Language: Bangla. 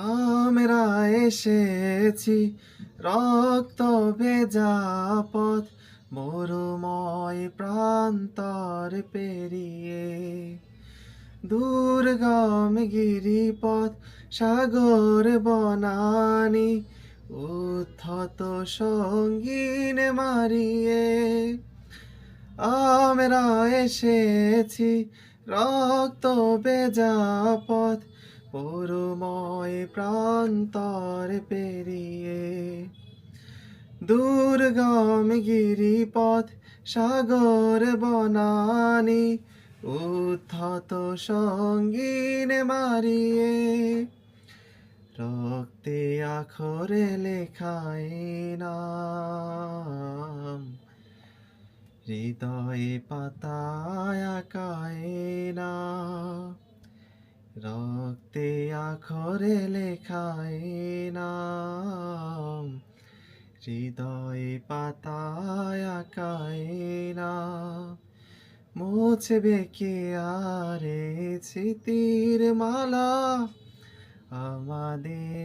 আমরা এসেছি রক্ত ভেজা পথ, মরুময় প্রান্তর পেরিয়ে। দুর্গম গিরিপথ, সাগর বনানি, উদ্ধত সঙ্গীন মারিয়ে। আমরা এসেছি রক্ত বেজা পথ প্রান্তর পেরিয়ে দুর্গম গিরিপথ সাগর বনানি উদ্ধত সঙ্গীন মারিয়ে রক্তে আখরে লেখাই নাম। হৃদয়ে পাতায় আঁকায় রক্তে আখরে লেখায় নাম হৃদয়ে পাতায় আঁকায় না মুছবে কে আরে স্মৃতির মালা? আমাদের